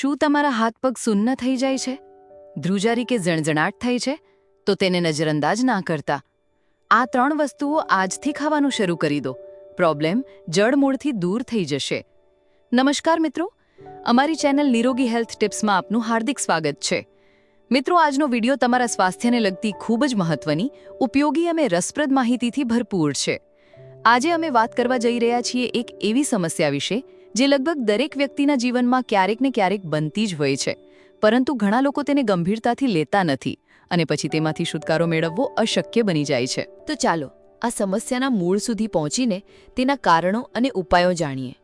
શું તમારા હાથ પગ સુન્ન થઈ જાય છે? ધ્રુજારી કે ઝણઝણાટ થઈ છે? તો તેને નજરઅંદાજ ના કરતા. આ ત્રણ વસ્તુઓ આજથી ખાવાનું શરૂ કરી દો. પ્રોબ્લેમ જડમૂળથી દૂર થઈ જશે. નમસ્કાર મિત્રો. અમારી ચેનલ નિરોગી હેલ્થ ટિપ્સમાં આપનું હાર્દિક સ્વાગત છે. મિત્રો, આજનો વિડિયો તમારા સ્વાસ્થ્યને લગતી ખૂબ જ મહત્વની, ઉપયોગી અને રસપ્રદ માહિતીથી ભરપૂર છે. આજે અમે વાત કરવા જઈ રહ્યા છીએ એક એવી સમસ્યા વિશે જે લગભગ દરેક વ્યક્તિના જીવનમાં ક્યારેક ને ક્યારેક બનતી જ હોય છે. પરંતુ ઘણા લોકો તેને ગંભીરતાથી લેતા નથી અને પછી તેમાંથી છુટકારો મેળવવો અશક્ય બની જાય છે. તો ચાલો, આ સમસ્યાના મૂળ સુધી પહોંચીને તેના કારણો અને ઉપાયો જાણીએ.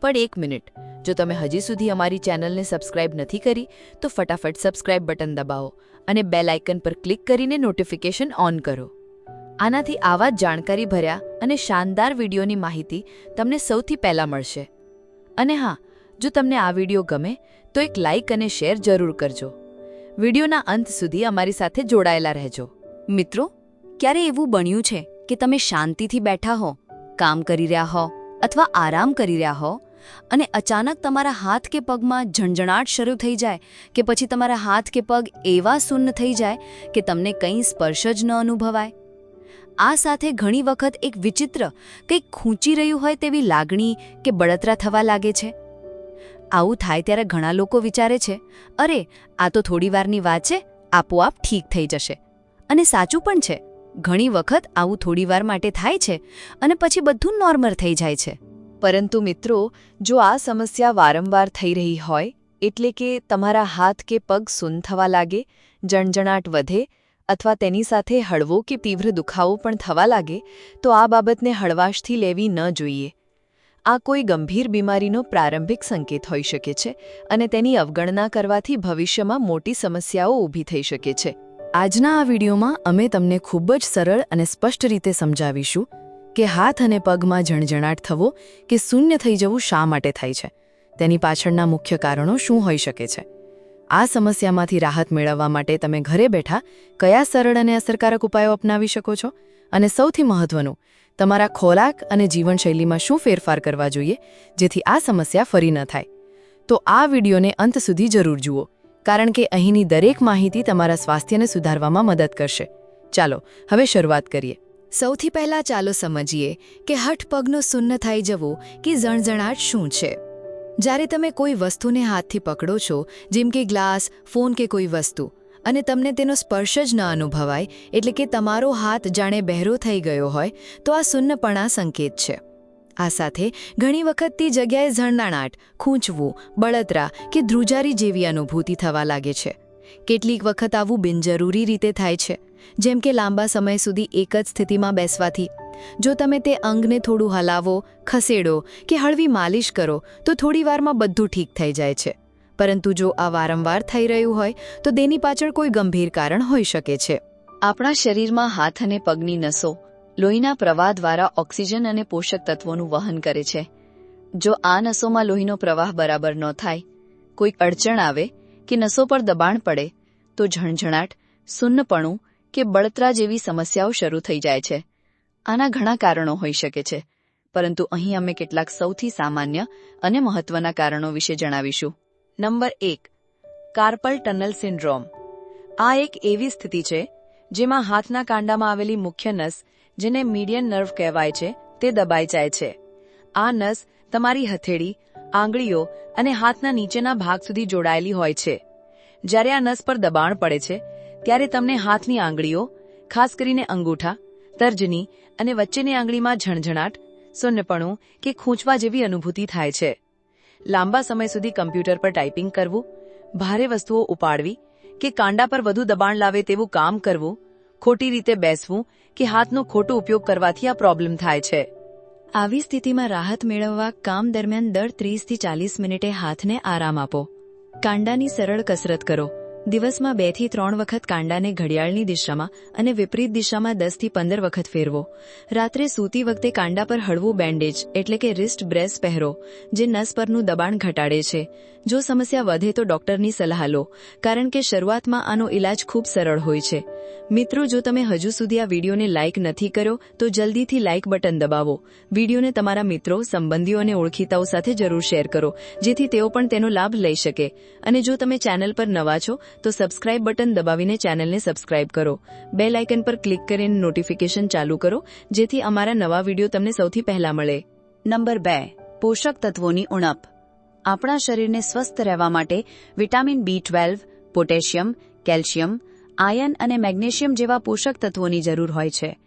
પણ એક મિનિટ, જો તમે હજી સુધી અમારી ચેનલને સબસ્ક્રાઇબ નથી કરી, તો ફટાફટ સબસ્ક્રાઇબ બટન દબાવો અને બેલ આઇકન પર ક્લિક કરીને નોટિફિકેશન ઓન કરો. આનાથી આવા જાણકારી ભર્યા અને શાનદાર વિડીયોની માહિતી તમને સૌથી પહેલાં મળશે. અને હા, જો તમને આ વીડિયો ગમે, તો એક લાઇક અને શેર જરૂર કરજો. વિડીયોના અંત સુધી અમારી સાથે જોડાયેલા રહેજો. મિત્રો, ક્યારે એવું બન્યું છે કે તમે શાંતિથી બેઠા હો, કામ કરી રહ્યા હો અથવા આરામ કરી રહ્યા હો અને અચાનક તમારા હાથ કે પગમાં ઝણઝણાટ શરૂ થઈ જાય કે પછી તમારા હાથ કે પગ એવા સુન્ન થઈ જાય કે તમને કંઈ સ્પર્શ જ ન અનુભવાય? આ સાથે ઘણી વખત એક વિચિત્ર, કંઈક ખૂંચી રહ્યું હોય તેવી લાગણી કે બળતરા થવા લાગે છે. આવું થાય ત્યારે ઘણા લોકો વિચારે છે, અરે, આ તો થોડી વારની વાત છે, આપોઆપ ઠીક થઈ જશે. અને સાચું પણ છે, ઘણી વખત આવું થોડીવાર માટે થાય છે અને પછી બધું નોર્મલ થઈ જાય છે. પરંતુ મિત્રો, જો આ સમસ્યા વારંવાર થઈ રહી હોય, એટલે કે તમારા હાથ કે પગ સૂન થવા લાગે, જણજણાટ વધે અથવા તેની સાથે હળવો કે તીવ્ર દુખાવો પણ થવા લાગે, તો આ બાબતને હળવાશથી લેવી ન જોઈએ. આ કોઈ ગંભીર બીમારીનો પ્રારંભિક સંકેત હોઈ શકે છે અને તેની અવગણના કરવાથી ભવિષ્યમાં મોટી સમસ્યાઓ ઊભી થઈ શકે છે. આજના આ વિડીયોમાં અમે તમને ખૂબ જ સરળ અને સ્પષ્ટ રીતે સમજાવીશું કે હાથ અને પગમાં જણજણાટ થવો કે શૂન્ય થઈ જવું શા માટે થાય છે. તેની પાછળના મુખ્ય કારણો શું હોઈ શકે છે? આ સમસ્યામાંથી રાહત મેળવવા માટે તમે ઘરે બેઠા કયા સરળ અને અસરકારક ઉપાયો અપનાવી શકો છો? અને સૌથી મહત્વનું, તમારા ખોરાક અને જીવનશૈલીમાં શું ફેરફાર કરવા જોઈએ જેથી આ સમસ્યા ફરી ન થાય? તો આ વિડીયોને અંત સુધી જરૂર જુઓ, કારણ કે અહીંની દરેક માહિતી તમારા સ્વાસ્થ્યને સુધારવામાં મદદ કરશે. ચાલો, હવે શરૂઆત કરીએ. સૌથી પહેલા ચાલો સમજીએ કે હઠ પગનો સુન્ન થઈ જવો કે ઝણઝણાટ શું છે? જ્યારે તમે કોઈ વસ્તુને હાથથી પકડો છો, જેમ કે ગ્લાસ, ફોન કે કોઈ વસ્તુ, અને તમને તેનો સ્પર્શ જ ન અનુભવાય, એટલે કે તમારો હાથ જાણે બહેરો થઈ ગયો હોય, તો આ સુન્નપણા સંકેત છે. આ સાથે ઘણી વખત તે જગ્યાએ ઝણનાણાટ ખૂંચવું, બળતરા કે ધ્રુજારી જેવી અનુભૂતિ થવા લાગે છે. કેટલીક વખત આવું બિનજરૂરી રીતે થાય છે, જેમ કે લાંબા સમય સુધી એક જ સ્થિતિમાં બેસવાથી જો તમે તે અંગને થોડું હલાવો, ખસેડો કે હળવી માલિશ કરો, તો થોડીવારમાં બધું ઠીક થઈ જાય છે. પરંતુ જો આ વારંવાર થઈ રહ્યું હોય, તો તેની પાછળ કોઈ ગંભીર કારણ હોઈ શકે છે. આપણા શરીરમાં હાથ અને પગની નસો, લોહીના પ્રવાહ દ્વારા ઓક્સિજન અને પોષક તત્વોનું વહન કરે છે. જો આ નસોમાં લોહીનો પ્રવાહ બરાબર ન થાય, કોઈ અડચણ આવે કે નસો પર દબાણ પડે, તો ઝણઝણાટ, સુન્નપણું કે બળતરા જેવી સમસ્યાઓ શરૂ થઈ જાય છે. આના ઘણા કારણો હોઈ શકે છે. પરંતુ અહીં અમે કેટલાક સૌથી સામાન્ય અને મહત્વના કારણો વિશે જણાવીશું. નંબર એક, કાર્પલ ટનલ સિન્ડ્રોમ. આ એક એવી સ્થિતિ છે, જેમાં હાથના કાંડામાં આવેલી મુખ્ય નસ, જેને મીડિયન નર્વ કહેવાય છે, તે દબાઈ જાય છે. આ નસ તમારી હથેળી, આંગળીઓ અને હાથના નીચેના ભાગ સુધી જોડાયેલી હોય છે. જ્યારે આ નસ પર દબાણ પડે છે, ત્યારે તમને હાથની આંગળીઓ, ખાસ કરીને અંગૂઠા તર્જની અને વચ્ચેની આંગળીમાં ઝણઝણાટ, સુન્નપણું કે ખૂંચવા જેવી અનુભૂતિ થાય છે. લાંબા સમય સુધી કમ્પ્યુટર પર ટાઈપિંગ કરવું, ભારે વસ્તુઓ ઉપાડવી કે કાંડા પર વધુ દબાણ લાવે તેવું કામ કરવું, ખોટી રીતે બેસવું કે હાથનો ખોટો ઉપયોગ કરવાથી આ પ્રોબ્લેમ થાય છે. આવી સ્થિતિમાં રાહત મેળવવા કામ દરમિયાન દર ત્રીસથી ચાલીસ મિનિટે હાથને આરામ આપો. કાંડાની સરળ કસરત કરો. દિવસમાં બેથી ત્રણ વખત કાંડાને ઘડિયાળની દિશામાં અને વિપરીત દિશામાં દસથી પંદર વખત ફેરવો. રાત્રે સૂતી વખતે કાંડા પર હળવું બેન્ડેજ, એટલે કે રિસ્ટ બ્રેસ પહેરો, જે નસ પરનું દબાણ ઘટાડે છે. જો સમસ્યા વધે તો ડોક્ટરની સલાહ લો, કારણ કે શરૂઆતમાં આનો ઇલાજ ખૂબ સરળ હોય છે. મિત્રો, જો તમે હજુ સુધી આ વિડીયોને લાઇક નથી કર્યો, તો જલ્દીથી લાઇક બટન દબાવો. વિડીયોને તમારા મિત્રો, સંબંધીઓ અને ઓળખીતાઓ સાથે જરૂર શેર કરો, જેથી તેઓ પણ તેનો લાભ લઈ શકે. અને જો તમે ચેનલ પર નવા છો તો સબસ્ક્રાઇબ બટન દબાવીને ચેનલને સબસ્ક્રાઇબ કરો. બેલ આઇકન પર ક્લિક કરીને નોટિફિકેશન ચાલુ કરો, જેથી અમારા નવા વીડિયો તમને સૌથી પહેલા મળે. નંબર બે, પોષક તત્વોની ઉણપ. આપણા શરીરને સ્વસ્થ રહેવા માટે vitamin B twelve, potassium, calcium, iron અને મેગ્નેશિયમ જેવા પોષક તત્વોની જરૂર હોય છે.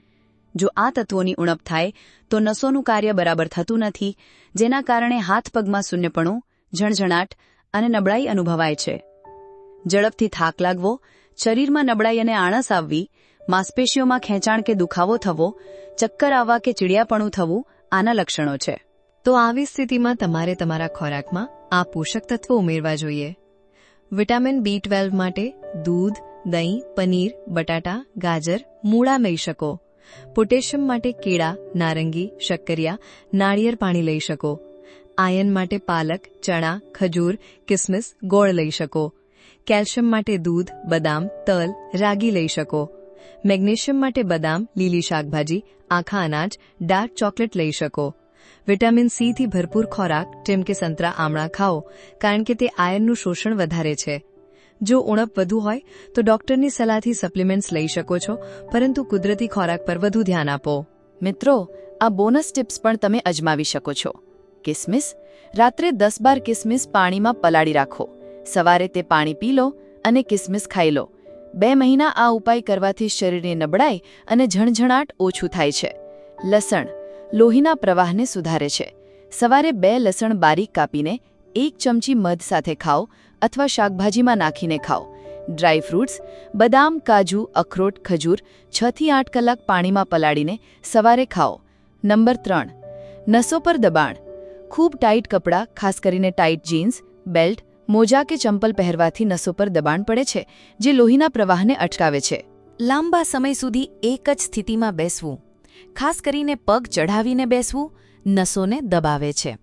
જો આ તત્વોની ઉણપ થાય, તો નસોનું કાર્ય બરાબર થતું નથી, જેના કારણે હાથ પગમાં શૂન્યપણું, ઝણઝણાટ અને નબળાઈ અનુભવાય છે. ઝડપથી થાક લાગવો, શરીરમાં નબળાઈ અને આળસ આવવી, માંસપેશીઓમાં ખેંચાણ કે દુખાવો થવો, ચક્કર આવવા કે ચીડિયાપણું થવું, આના લક્ષણો છે. તો આવી સ્થિતિમાં તમારે તમારા ખોરાકમાં આ પોષક તત્વો ઉમેરવા જોઈએ. વિટામિન બી ટ્વેલ્વ માટે દૂધ, દહીં, પનીર, બટાટા, ગાજર, મૂળા લઈ શકો. પોટેશિયમ માટે કેળા, નારંગી, શક્કરિયા, નાળિયેર પાણી લઈ શકો. આયન માટે પાલક, ચણા, ખજૂર, કિસમિસ, ગોળ લઈ શકો. કેલ્શિયમ માટે દૂધ, બદામ, તલ રાગી લઈ શકો. મેગ્નેશિયમ માટે બદામ, લીલી શાકભાજી, આખા અનાજ, ડાર્ક ચોકલેટ લઈ શકો. વિટામિન સીથી ભરપૂર ખોરાક, જેમ કે સંતરા, આમળા ખાઓ, કારણ કે તે આયર્નનું શોષણ વધારે છે. જો ઉણપ વધુ હોય, તો ડોક્ટરની સલાહથી સપ્લિમેન્ટ્સ લઈ શકો છો, પરંતુ કુદરતી ખોરાક પર વધુ ધ્યાન આપો. મિત્રો, આ બોનસ ટિપ્સ પણ તમે અજમાવી શકો છો. કિસમિસ, રાત્રે દસ બાર કિસમિસ પાણીમાં પલાળી રાખો. સવારે તે પાણી પી લો અને કિસમિસ ખાઈ લો. બે મહિના આ ઉપાય કરવાથી શરીરની નબળાઈ અને ઝણઝણાટ ઓછું થાય છે. લસણ, લોહીના પ્રવાહને સુધારે છે. સવારે બે લસણ બારીક કાપીને એક ચમચી મધ સાથે ખાઓ અથવા શાકભાજીમાં નાખીને ખાઓ. ડ્રાય ફ્રૂટ્સ, બદામ, કાજુ, અખરોટ, ખજૂર છ થી આઠ કલાક પાણીમાં પલાળીને સવારે ખાઓ. નંબર ત્રણ, નસો પર દબાણ. ખૂબ ટાઈટ કપડાં, ખાસ કરીને ટાઈટ જીન્સ, બેલ્ટ મોજા કે ચંપલ પહેરવાથી નસો પર દબાણ પડે છે, જે લોહીના પ્રવાહને અટકાવે છે. લાંબા સમય સુધી એક જ સ્થિતિમાં બેસવું, ખાસ કરીને પગ ચઢાવીને બેસવું, નસોને દબાવે છે.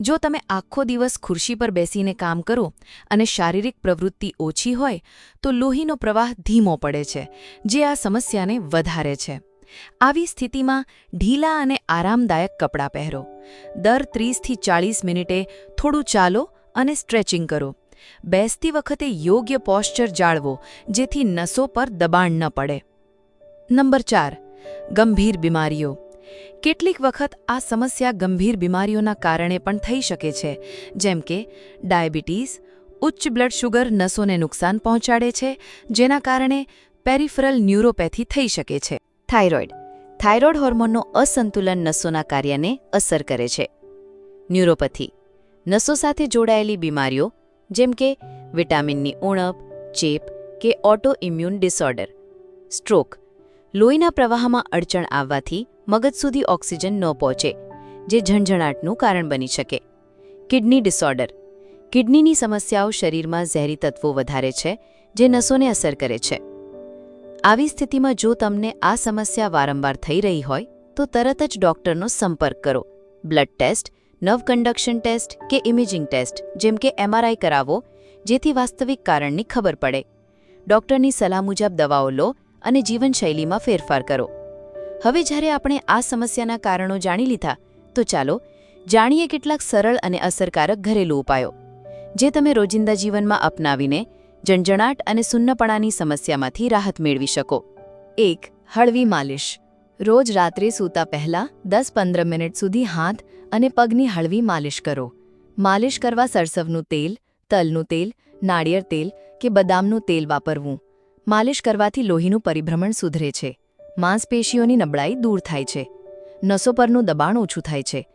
જો તમે આખો દિવસ ખુરશી પર બેસીને કામ કરો અને શારીરિક પ્રવૃત્તિ ઓછી હોય, તો લોહીનો પ્રવાહ ધીમો પડે છે, જે આ સમસ્યાને વધારે છે. આવી સ્થિતિમાં ઢીલા અને આરામદાયક કપડાં પહેરો. દર ત્રીસથી ચાળીસ મિનિટે થોડું ચાલો અને સ્ટ્રેચિંગ કરો. બેસતી વખતે યોગ્ય પોશ્ચર જાળવો, જેથી નસો પર દબાણ ન પડે. નંબર ચાર, ગંભીર બીમારીઓ. કેટલીક વખત આ સમસ્યા ગંભીર બીમારીઓના કારણે પણ થઈ શકે છે, જેમ કે ડાયાબિટીસ, ઉચ્ચ બ્લડ શુગર નસોને નુકસાન પહોંચાડે છે, જેના કારણે પેરિફરલ ન્યુરોપેથી થઈ શકે છે. થાઇરોઇડ. થાઇરોઇડ હોર્મોનનો અસંતુલન નસોના કાર્યને અસર કરે છે. ન્યુરોપથી. નસો સાથે જોડાયેલી બીમારીઓ, જેમ કે વિટામિનની ઉણપ, ચેપ કે ઓટો ઇમ્યુન ડિસઓર્ડર. સ્ટ્રોક. લોહીના પ્રવાહમાં અડચણ આવવાથી મગજ સુધી ઓક્સિજન ન પહોંચે, જે ઝણઝણાટનું કારણ બની શકે. Kidney disorder. કિડનીની સમસ્યાઓ શરીરમાં ઝેરી તત્વો વધારે છે, જે નસોને અસર કરે છે. આવી સ્થિતિમાં જો તમને આ સમસ્યા વારંવાર થઈ રહી હોય, તો તરત જ ડોક્ટરનો સંપર્ક કરો. Blood test nerve conduction test કે ઇમેજિંગ ટેસ્ટ જેમ કે એમઆરઆઈ કરાવો, જેથી વાસ્તવિક કારણની ખબર પડે. ડૉક્ટરની સલાહ મુજબ દવાઓ લો અને જીવનશૈલીમાં ફેરફાર કરો. હવે જ્યારે આપણે આ સમસ્યાના કારણો જાણી લીધા, તો ચાલો જાણીએ કેટલાક સરળ અને અસરકારક ઘરેલું ઉપાયો, જે તમે રોજિંદા જીવનમાં અપનાવીને જણજણાટ અને સુન્નપણાની સમસ્યામાંથી રાહત મેળવી શકો. એક, હળવી માલિશ. રોજ રાત્રે સૂતા પહેલાં દસ પંદર મિનિટ સુધી હાથ અને પગની હળવી માલિશ કરો. માલિશ કરવા સરસવનું તેલ, તલનું તેલ, નાળિયેર તેલ કે બદામનું તેલ વાપરવું. માલિશ કરવાથી લોહીનું પરિભ્રમણ સુધરે છે. માંસપેશીઓની નબળાઈ દૂર થાય છે. નસો પરનું દબાણ ઓછું થાય છે.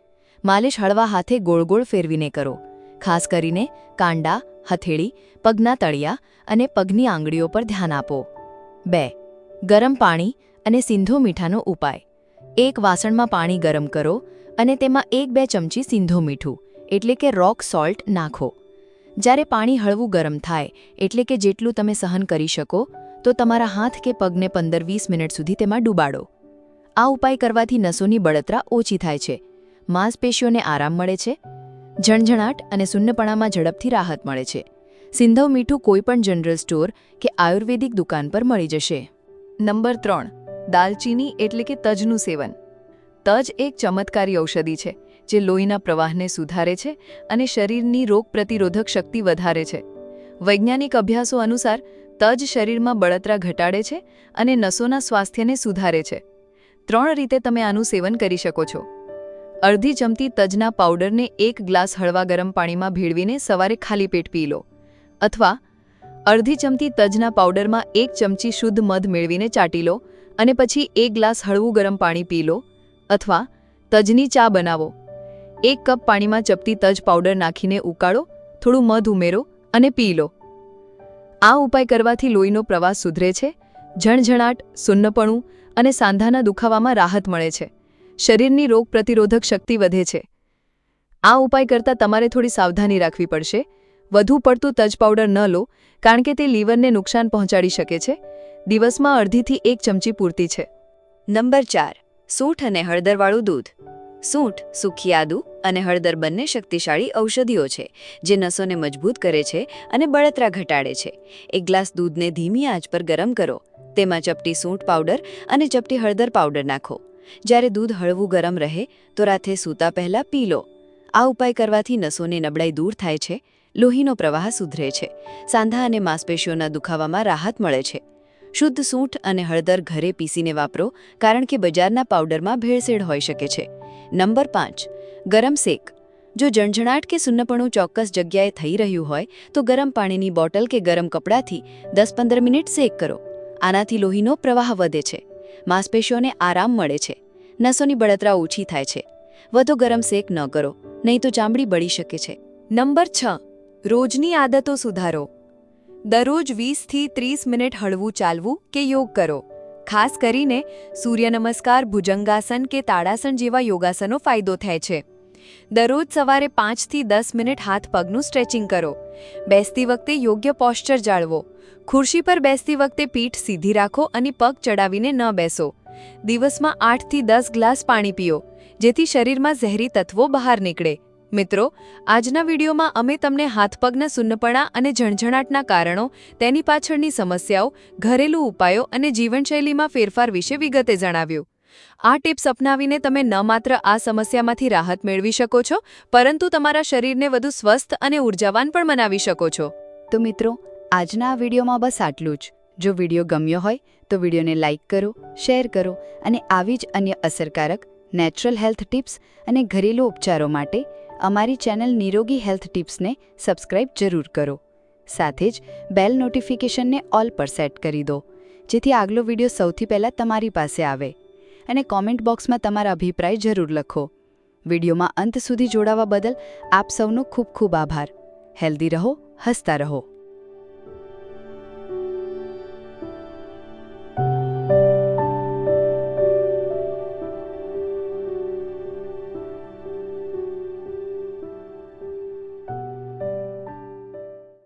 માલિશ હળવા હાથે ગોળ ગોળ ફેરવીને કરો. ખાસ કરીને કાંડા, હથેળી, પગના તળિયા અને પગની આંગળીઓ પર ધ્યાન આપો. બે. ગરમ પાણી અને સિંધો મીઠાનો ઉપાય. એક વાસણમાં પાણી ગરમ કરો અને તેમાં એક બે ચમચી સિંધો મીઠું, એટલે કે રોક સોલ્ટ નાખો. જ્યારે પાણી હળવું ગરમ થાય, એટલે કે જેટલું તમે સહન કરી શકો, તો તમારા હાથ કે પગને પંદર વીસ મિનિટ સુધી તેમાં ડૂબાડો. આ ઉપાય કરવાથી નસોની બળતરા ઓછી થાય છે. માંસપેશીઓને આરામ મળે છે. ઝણઝણાટ અને શૂન્યપણામાં ઝડપથી રાહત મળે છે. સિંધવ મીઠું કોઈપણ જનરલ સ્ટોર કે આયુર્વેદિક દુકાન પર મળી જશે. નંબર ત્રણ, દાલચીની એટલે કે તજનું સેવન. તજ એક ચમત્કારી ઔષધિ છે, જે લોહીના પ્રવાહને સુધારે છે અને શરીરની રોગ પ્રતિરોધક શક્તિ વધારે છે. વૈજ્ઞાનિક અભ્યાસો અનુસાર, તજ શરીરમાં બળતરા ઘટાડે છે અને નસોના સ્વાસ્થ્યને સુધારે છે. ત્રણ રીતે તમે આનું સેવન કરી શકો છો. અડધી ચમચી તજના પાવડરને એક ગ્લાસ હળવા ગરમ પાણીમાં ભેળવીને સવારે ખાલી પેટ પી લો. અથવા, અડધી ચમચી તજના પાવડરમાં એક ચમચી શુદ્ધ મધ મેળવીને ચાટી લો અને પછી એક ગ્લાસ હળવું ગરમ પાણી પી લો અથવા તજની ચા બનાવો. એક કપ પાણીમાં ચપટી તજ પાવડર નાખીને ઉકાળો, થોડું મધ ઉમેરો અને પી લો. આ ઉપાય કરવાથી લોહીનો પ્રવાસ સુધરે છે, ઝણઝણાટ, સુન્નપણું અને સાંધાના દુખાવામાં રાહત મળે છે. શરીરની રોગ પ્રતિરોધક શક્તિ વધે છે. આ ઉપાય કરતાં તમારે થોડી સાવધાની રાખવી પડશે. વધુ પડતું તજ પાવડર ન લો, કારણ કે તે લીવરને નુકસાન પહોંચાડી શકે છે. દિવસમાં અડધીથી એક ચમચી પૂરતી છે. નંબર ચાર. સૂંઠ અને હળદરવાળું દૂધ. સૂંઠ સૂકી આદુ અને હળદર બંને શક્તિશાળી ઔષધિઓ છે, જે નસોને મજબૂત કરે છે અને બળતરા ઘટાડે છે. એક ગ્લાસ દૂધને ધીમી આંચ પર ગરમ કરો. તેમાં ચપટી સૂંઠ પાવડર અને ચપટી હળદર પાવડર નાખો. જ્યારે દૂધ હળવું ગરમ રહે, તો રાતે સૂતા પહેલાં પી લો. આ ઉપાય કરવાથી નસોની નબળાઈ દૂર થાય છે, લોહીનો પ્રવાહ સુધરે છે. સાંધા અને માંસપેશીઓના દુખાવામાં રાહત મળે છે. શુદ્ધ સૂંઠ અને હળદર ઘરે પીસીને વાપરો, કારણ કે બજારના પાવડરમાં ભેળસેળ હોઈ શકે છે. નંબર પાંચ, ગરમ શેક. જો ઝણઝણાટ કે સુન્નપણું ચોક્કસ જગ્યાએ થઈ રહ્યું હોય, તો ગરમ પાણીની બોટલ કે ગરમ કપડાથી દસ પંદર મિનિટ શેક કરો. આનાથી લોહીનો પ્રવાહ વધે છે. માંસપેશીઓને આરામ મળે છે. નસોની બળતરા ઓછી થાય છે. વધુ ગરમ શેક ન કરો, નહીં તો ચામડી બળી શકે છે. નંબર છ, રોજની આદતો સુધારો. દરરોજ વીસથી ત્રીસ મિનિટ હળવું ચાલવું કે યોગ કરો. ખાસ કરીને સૂર્ય નમસ્કાર ભુજંગાસન કે તાડાસન જેવા યોગાસનો ફાયદો થાય છે. દરરોજ સવારે પાંચથી દસ મિનિટ હાથ પગનું સ્ટ્રેચિંગ કરો. બેસતી વખતે યોગ્ય પોશ્ચર જાળવો. ખુરશી પર બેસતી વખતે પીઠ સીધી રાખો અને પગ ચડાવીને ન બેસો. દિવસમાં આઠથી દસ ગ્લાસ પાણી પીઓ, જેથી શરીરમાં ઝેરી તત્વો બહાર નીકળે. મિત્રો, આજના વિડીયોમાં અમે તમને હાથપગના સુન્નપણા અને ઝણઝણાટના કારણો, તેની પાછળની સમસ્યાઓ, ઘરેલું ઉપાયો અને જીવનશૈલીમાં ફેરફાર વિશે વિગતે જણાવ્યું. આ ટિપ્સ અપનાવીને તમે ન માત્ર આ સમસ્યામાંથી રાહત મેળવી શકો છો, પરંતુ તમારા શરીરને વધુ સ્વસ્થ અને ઉર્જાવાન પણ બનાવી શકો છો. તો મિત્રો, આજના આ વિડીયોમાં બસ આટલું જ. જો વીડિયો ગમ્યો હોય, તો વિડીયોને લાઇક કરો, શેર કરો અને આવી જ અન્ય અસરકારક, નેચરલ હેલ્થ ટિપ્સ અને ઘરેલું ઉપચારો માટે અમારી ચેનલ નિરોગી હેલ્થ ટિપ્સને સબસ્ક્રાઇબ જરૂર કરો. સાથે જ બેલ નોટિફિકેશનને ઓલ પર સેટ કરી દો, જેથી આગલો વીડિયો સૌથી પહેલાં તમારી પાસે આવે. અને કોમેન્ટ બોક્સમાં તમારા અભિપ્રાય જરૂર લખો. વિડીયોમાં અંત સુધી જોડાવા બદલ આપ સૌનો ખૂબ ખૂબ આભાર. હેલ્ધી રહો, હસતા રહો.